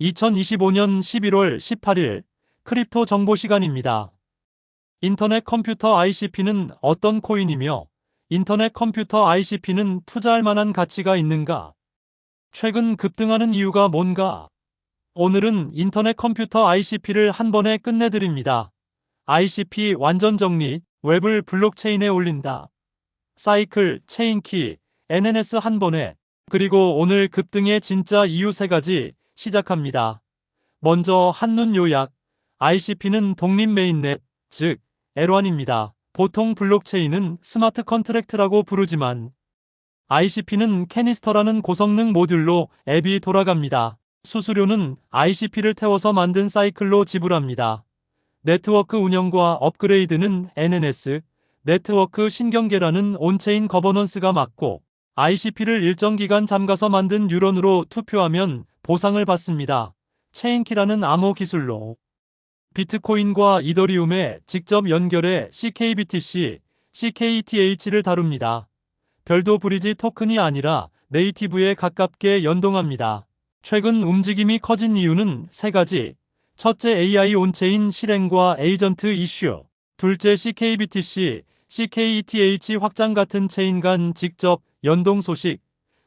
2025년 11월 18일 크립토 정보 시간입니다. 인터넷 컴퓨터 ICP는 어떤 코인이며 인터넷 컴퓨터 ICP는 투자할 만한 가치가 있는가? 최근 급등하는 이유가 뭔가? 오늘은 인터넷 컴퓨터 ICP를 한 번에 끝내드립니다. ICP 완전 정리, 웹을 블록체인에 올린다. 사이클, 체인키, NNS 한 번에, 그리고 오늘 급등의 진짜 이유 세 가지 시작합니다. 먼저 한눈 요약, ICP는 독립 메인넷, 즉 L1입니다. 보통 블록체인은 스마트 컨트랙트라고 부르지만 ICP는 캐니스터라는 고성능 모듈로 앱이 돌아갑니다. 수수료는 ICP를 태워서 만든 사이클로 지불합니다. 네트워크 운영과 업그레이드는 NNS, 네트워크 신경계라는 온체인 거버넌스가 맡고 ICP를 일정 기간 잠가서 만든 뉴런으로 투표하면 보상을 받습니다. 체인키라는 암호 기술로 비트코인과 이더리움에 직접 연결해 CKBTC, CKETH를 다룹니다. 별도 브리지 토큰이 아니라 네이티브에 가깝게 연동합니다. 최근 움직임이 커진 이유는 세 가지. 첫째 AI 온체인 실행과 에이전트 이슈. 둘째 CKBTC, CKETH 확장 같은 체인 간 직접 연동 소식.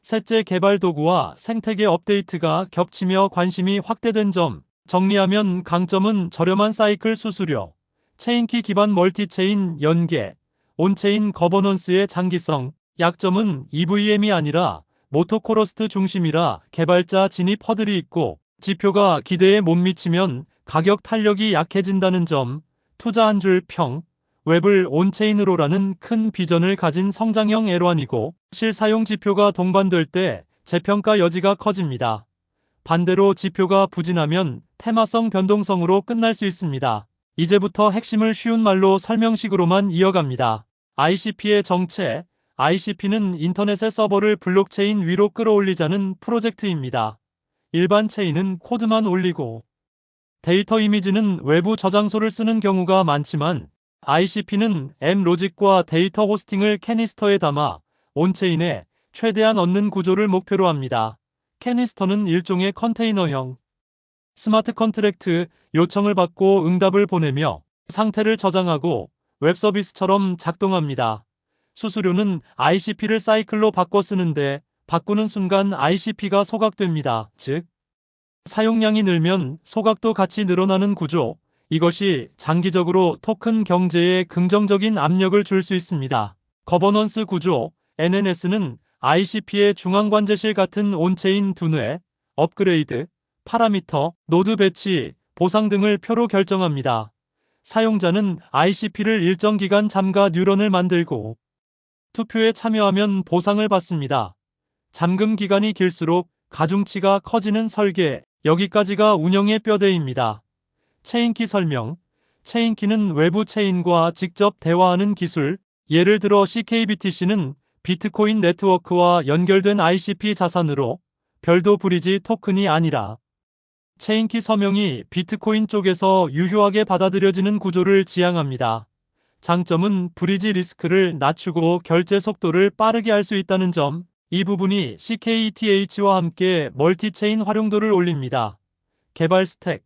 셋째 개발 도구와 생태계 업데이트가 겹치며 관심이 확대된 점. 정리하면 강점은 저렴한 사이클 수수료, 체인키 기반 멀티체인 연계, 온체인 거버넌스의 장기성, 약점은 EVM이 아니라 모토코러스트 중심이라 개발자 진입 허들이 있고 지표가 기대에 못 미치면 가격 탄력이 약해진다는 점, 투자 한 줄 평, 웹을 온체인으로라는 큰 비전을 가진 성장형 L1이고 실사용 지표가 동반될 때 재평가 여지가 커집니다. 반대로 지표가 부진하면 테마성 변동성으로 끝날 수 있습니다. 이제부터 핵심을 쉬운 말로 설명식으로만 이어갑니다. ICP의 정체 ICP는 인터넷의 서버를 블록체인 위로 끌어올리자는 프로젝트입니다. 일반 체인은 코드만 올리고 데이터 이미지는 외부 저장소를 쓰는 경우가 많지만 ICP는 M 로직과 데이터 호스팅을 캐니스터에 담아 온체인에 최대한 얻는 구조를 목표로 합니다. 캐니스터는 일종의 컨테이너형 스마트 컨트랙트 요청을 받고 응답을 보내며 상태를 저장하고 웹 서비스처럼 작동합니다. 수수료는 ICP를 사이클로 바꿔 쓰는데 바꾸는 순간 ICP가 소각됩니다. 즉, 사용량이 늘면 소각도 같이 늘어나는 구조. 이것이 장기적으로 토큰 경제에 긍정적인 압력을 줄 수 있습니다. 거버넌스 구조, NNS는 ICP의 중앙관제실 같은 온체인 두뇌, 업그레이드, 파라미터, 노드 배치, 보상 등을 표로 결정합니다. 사용자는 ICP를 일정 기간 잠가 뉴런을 만들고 투표에 참여하면 보상을 받습니다. 잠금 기간이 길수록 가중치가 커지는 설계, 여기까지가 운영의 뼈대입니다. 체인키 설명. 체인키는 외부 체인과 직접 대화하는 기술, 예를 들어 CKBTC는 비트코인 네트워크와 연결된 ICP 자산으로 별도 브리지 토큰이 아니라 체인키 서명이 비트코인 쪽에서 유효하게 받아들여지는 구조를 지향합니다. 장점은 브리지 리스크를 낮추고 결제 속도를 빠르게 할 수 있다는 점, 이 부분이 CKETH와 함께 멀티체인 활용도를 올립니다. 개발 스택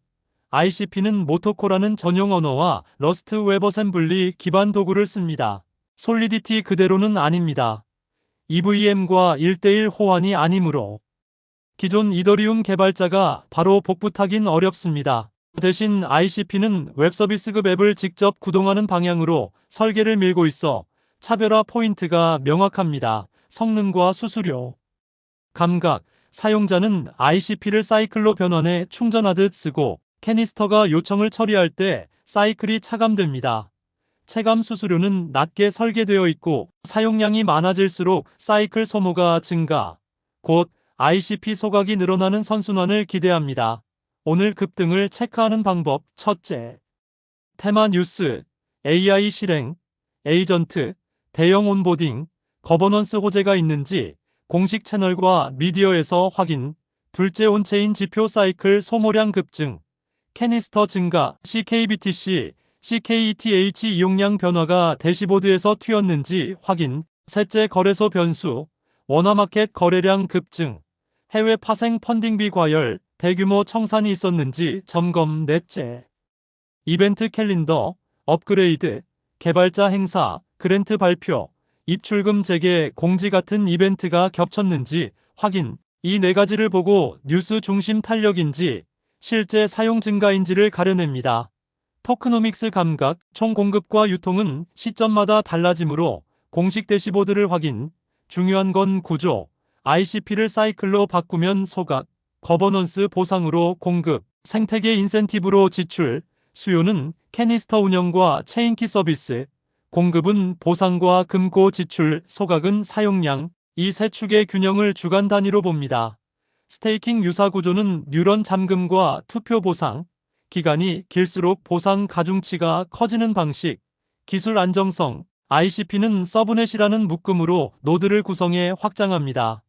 ICP는 모토코라는 전용 언어와 러스트 웹 어셈블리 기반 도구를 씁니다. 솔리디티 그대로는 아닙니다. EVM과 1대1 호환이 아니므로 기존 이더리움 개발자가 바로 복붙하긴 어렵습니다. 대신 ICP는 웹서비스급 앱을 직접 구동하는 방향으로 설계를 밀고 있어 차별화 포인트가 명확합니다. 성능과 수수료, 감각, 사용자는 ICP를 사이클로 변환해 충전하듯 쓰고 캐니스터가 요청을 처리할 때 사이클이 차감됩니다. 체감 수수료는 낮게 설계되어 있고 사용량이 많아질수록 사이클 소모가 증가, 곧 ICP 소각이 늘어나는 선순환을 기대합니다. 오늘 급등을 체크하는 방법 첫째, 테마 뉴스, AI 실행, 에이전트, 대형 온보딩, 거버넌스 호재가 있는지 공식 채널과 미디어에서 확인, 둘째 온체인 지표 사이클 소모량 급증, 캐니스터 증가, CKBTC, CKETH 이용량 변화가 대시보드에서 튀었는지 확인, 셋째 거래소 변수, 원화마켓 거래량 급증, 해외 파생 펀딩비 과열, 대규모 청산이 있었는지 점검 넷째. 이벤트 캘린더, 업그레이드, 개발자 행사, 그랜트 발표, 입출금 재개, 공지 같은 이벤트가 겹쳤는지 확인. 이 네 가지를 보고 뉴스 중심 탄력인지 실제 사용 증가인지를 가려냅니다. 토크노믹스 감각, 총 공급과 유통은 시점마다 달라지므로 공식 대시보드를 확인. 중요한 건 구조. ICP를 사이클로 바꾸면 소각, 거버넌스 보상으로 공급, 생태계 인센티브로 지출, 수요는 캐니스터 운영과 체인키 서비스, 공급은 보상과 금고 지출, 소각은 사용량, 이 세 축의 균형을 주간 단위로 봅니다. 스테이킹 유사 구조는 뉴런 잠금과 투표 보상, 기간이 길수록 보상 가중치가 커지는 방식, 기술 안정성, ICP는 서브넷이라는 묶음으로 노드를 구성해 확장합니다.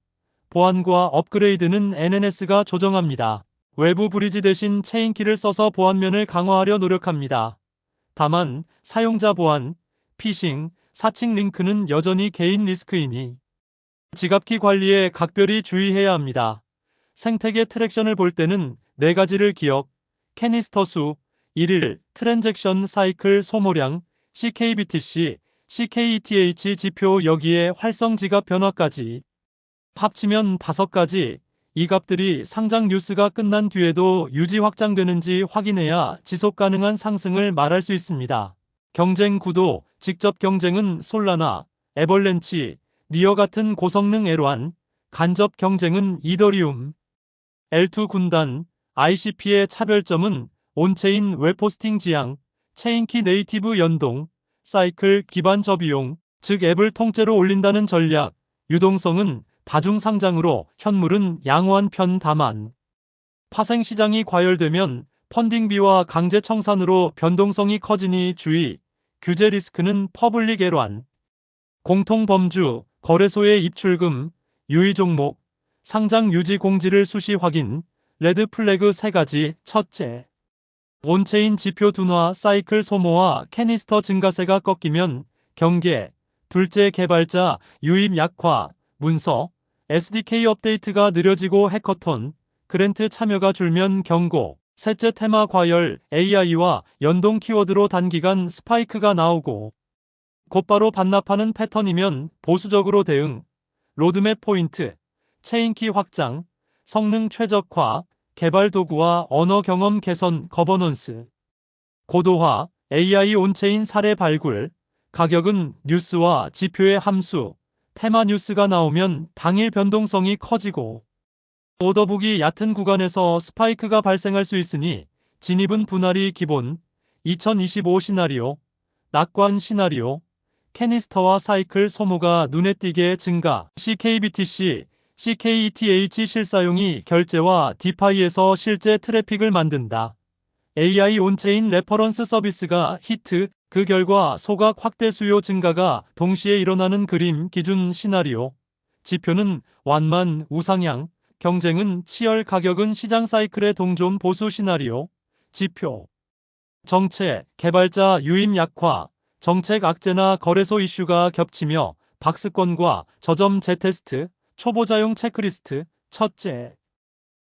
보안과 업그레이드는 NNS가 조정합니다. 외부 브리지 대신 체인키를 써서 보안면을 강화하려 노력합니다. 다만 사용자 보안, 피싱, 사칭 링크는 여전히 개인 리스크이니 지갑키 관리에 각별히 주의해야 합니다. 생태계 트랙션을 볼 때는 네 가지를 기억, 캐니스터 수, 1일, 트랜잭션 사이클 소모량, CKBTC, CKETH 지표 여기에 활성 지갑 변화까지. 합치면 다섯 가지. 이 값들이 상장 뉴스가 끝난 뒤에도 유지 확장되는지 확인해야 지속 가능한 상승을 말할 수 있습니다. 경쟁 구도, 직접 경쟁은 솔라나, 에벌렌치, 니어 같은 고성능 에로안, 간접 경쟁은 이더리움, L2 군단, ICP의 차별점은 온체인 웹호스팅 지향, 체인키 네이티브 연동, 사이클 기반 저비용, 즉 앱을 통째로 올린다는 전략, 유동성은 다중 상장으로 현물은 양호한 편 다만 파생 시장이 과열되면 펀딩비와 강제 청산으로 변동성이 커지니 주의, 규제 리스크는 퍼블릭 애란, 공통 범주, 거래소의 입출금, 유의 종목, 상장 유지 공지를 수시 확인, 레드 플래그 세 가지, 첫째. 온체인 지표 둔화 사이클 소모와 캐니스터 증가세가 꺾이면 경계, 둘째 개발자 유입 약화, 문서, SDK 업데이트가 느려지고 해커톤, 그랜트 참여가 줄면 경고, 셋째 테마 과열, AI와 연동 키워드로 단기간 스파이크가 나오고, 곧바로 반납하는 패턴이면 보수적으로 대응, 로드맵 포인트, 체인키 확장, 성능 최적화, 개발 도구와 언어 경험 개선 거버넌스, 고도화, AI 온체인 사례 발굴, 가격은 뉴스와 지표의 함수, 테마 뉴스가 나오면 당일 변동성이 커지고 오더북이 얕은 구간에서 스파이크가 발생할 수 있으니 진입은 분할이 기본 2025 시나리오 낙관 시나리오 캐니스터와 사이클 소모가 눈에 띄게 증가. CKBTC CKETH 실사용이 결제와 디파이에서 실제 트래픽을 만든다. AI 온체인 레퍼런스 서비스가 히트, 그 결과 소각 확대 수요 증가가 동시에 일어나는 그림 기준 시나리오. 지표는 완만 우상향, 경쟁은 치열 가격은 시장 사이클의 동존 보수 시나리오. 지표. 정책, 개발자 유임 약화, 정책 악재나 거래소 이슈가 겹치며 박스권과 저점 재테스트, 초보자용 체크리스트, 첫째.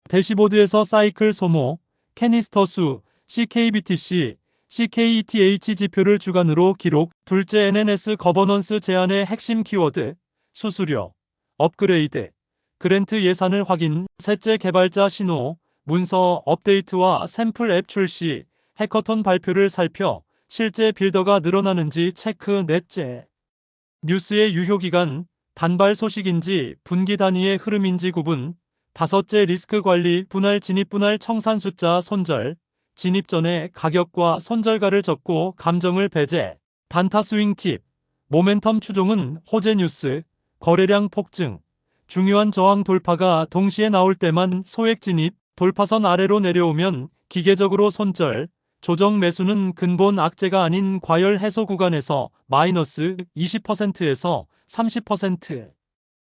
대시보드에서 사이클 소모, 캐니스터 수, CKBTC, CKETH 지표를 주간으로 기록, 둘째 NNS 거버넌스 제안의 핵심 키워드, 수수료, 업그레이드, 그랜트 예산을 확인, 셋째 개발자 신호, 문서 업데이트와 샘플 앱 출시, 해커톤 발표를 살펴 실제 빌더가 늘어나는지 체크 넷째. 뉴스의 유효기간, 단발 소식인지 분기 단위의 흐름인지 구분, 다섯째 리스크 관리 분할 진입 분할 청산 숫자 손절, 진입 전에 가격과 손절가를 적고 감정을 배제, 단타 스윙 팁, 모멘텀 추종은 호재 뉴스, 거래량 폭증, 중요한 저항 돌파가 동시에 나올 때만 소액 진입, 돌파선 아래로 내려오면 기계적으로 손절, 조정 매수는 근본 악재가 아닌 과열 해소 구간에서 마이너스 20%에서 30%.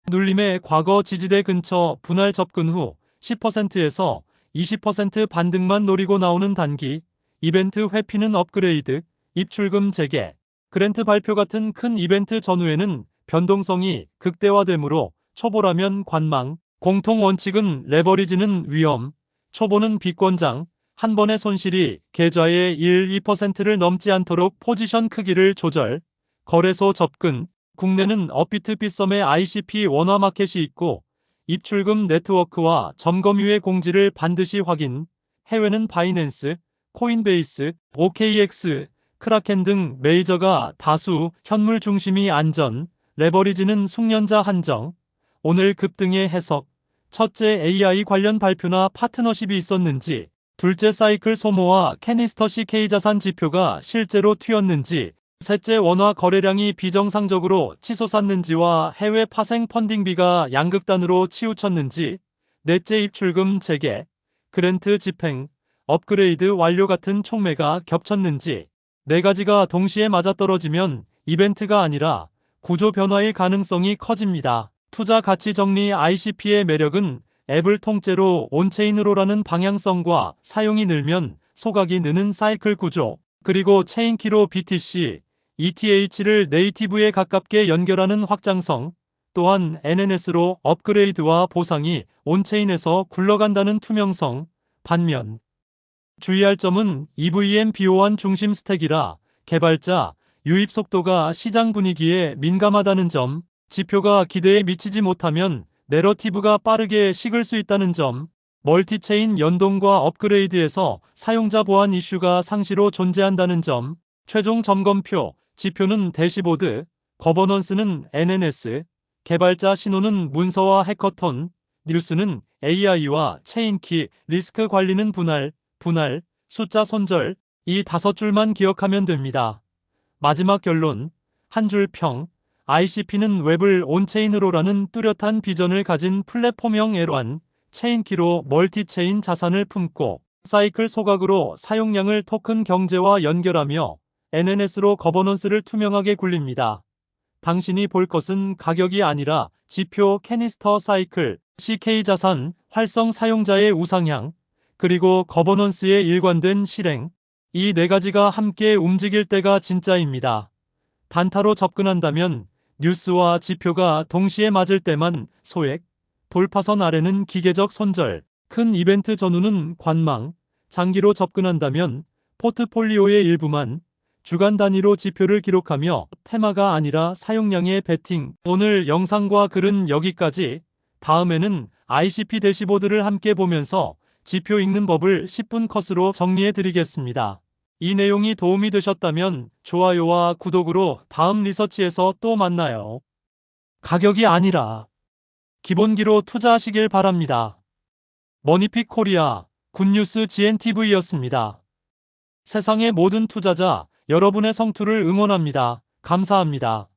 눌림의 과거 지지대 근처 분할 접근 후 10%에서 20% 반등만 노리고 나오는 단기, 이벤트 회피는 업그레이드, 입출금 재개, 그랜트 발표 같은 큰 이벤트 전후에는 변동성이 극대화되므로 초보라면 관망, 공통 원칙은 레버리지는 위험, 초보는 비권장, 한 번의 손실이 계좌의 1, 2%를 넘지 않도록 포지션 크기를 조절, 거래소 접근, 국내는 업비트 빗썸의 ICP 원화 마켓이 있고 입출금 네트워크와 점검 후의 공지를 반드시 확인, 해외는 바이낸스, 코인베이스, OKX, 크라켄 등 메이저가 다수 현물 중심이 안전, 레버리지는 숙련자 한정, 오늘 급등의 해석, 첫째 AI 관련 발표나 파트너십이 있었는지, 둘째 사이클 소모와 캐니스터 CK 자산 지표가 실제로 튀었는지, 셋째 원화 거래량이 비정상적으로 치솟았는지와 해외 파생 펀딩비가 양극단으로 치우쳤는지, 넷째 입출금 재개, 그랜트 집행, 업그레이드 완료 같은 촉매가 겹쳤는지, 네 가지가 동시에 맞아떨어지면 이벤트가 아니라 구조 변화의 가능성이 커집니다. 투자 가치 정리 ICP의 매력은 앱을 통째로 온체인으로라는 방향성과 사용이 늘면 소각이 느는 사이클 구조, 그리고 체인키로 BTC, ETH를 네이티브에 가깝게 연결하는 확장성, 또한 NNS로 업그레이드와 보상이 온체인에서 굴러간다는 투명성, 반면 주의할 점은 EVM 비호환 중심 스택이라 개발자, 유입 속도가 시장 분위기에 민감하다는 점, 지표가 기대에 미치지 못하면 내러티브가 빠르게 식을 수 있다는 점, 멀티체인 연동과 업그레이드에서 사용자 보안 이슈가 상시로 존재한다는 점, 최종 점검표, 지표는 대시보드, 거버넌스는 NNS, 개발자 신호는 문서와 해커톤, 뉴스는 AI와 체인키, 리스크 관리는 분할, 분할, 숫자 손절, 이 다섯 줄만 기억하면 됩니다. 마지막 결론, 한 줄 평, ICP는 웹을 온체인으로라는 뚜렷한 비전을 가진 플랫폼형 애로한 체인키로 멀티체인 자산을 품고 사이클 소각으로 사용량을 토큰 경제와 연결하며 NNS로 거버넌스를 투명하게 굴립니다. 당신이 볼 것은 가격이 아니라 지표 캐니스터 사이클, CK 자산, 활성 사용자의 우상향, 그리고 거버넌스의 일관된 실행, 이 네 가지가 함께 움직일 때가 진짜입니다. 단타로 접근한다면 뉴스와 지표가 동시에 맞을 때만 소액, 돌파선 아래는 기계적 손절, 큰 이벤트 전후는 관망, 장기로 접근한다면 포트폴리오의 일부만 주간 단위로 지표를 기록하며 테마가 아니라 사용량의 베팅. 오늘 영상과 글은 여기까지. 다음에는 ICP 대시보드를 함께 보면서 지표 읽는 법을 10분 컷으로 정리해 드리겠습니다. 이 내용이 도움이 되셨다면 좋아요와 구독으로 다음 리서치에서 또 만나요. 가격이 아니라 기본기로 투자하시길 바랍니다. 머니픽 코리아 굿뉴스 GNTV였습니다. 세상의 모든 투자자 여러분의 성투를 응원합니다. 감사합니다.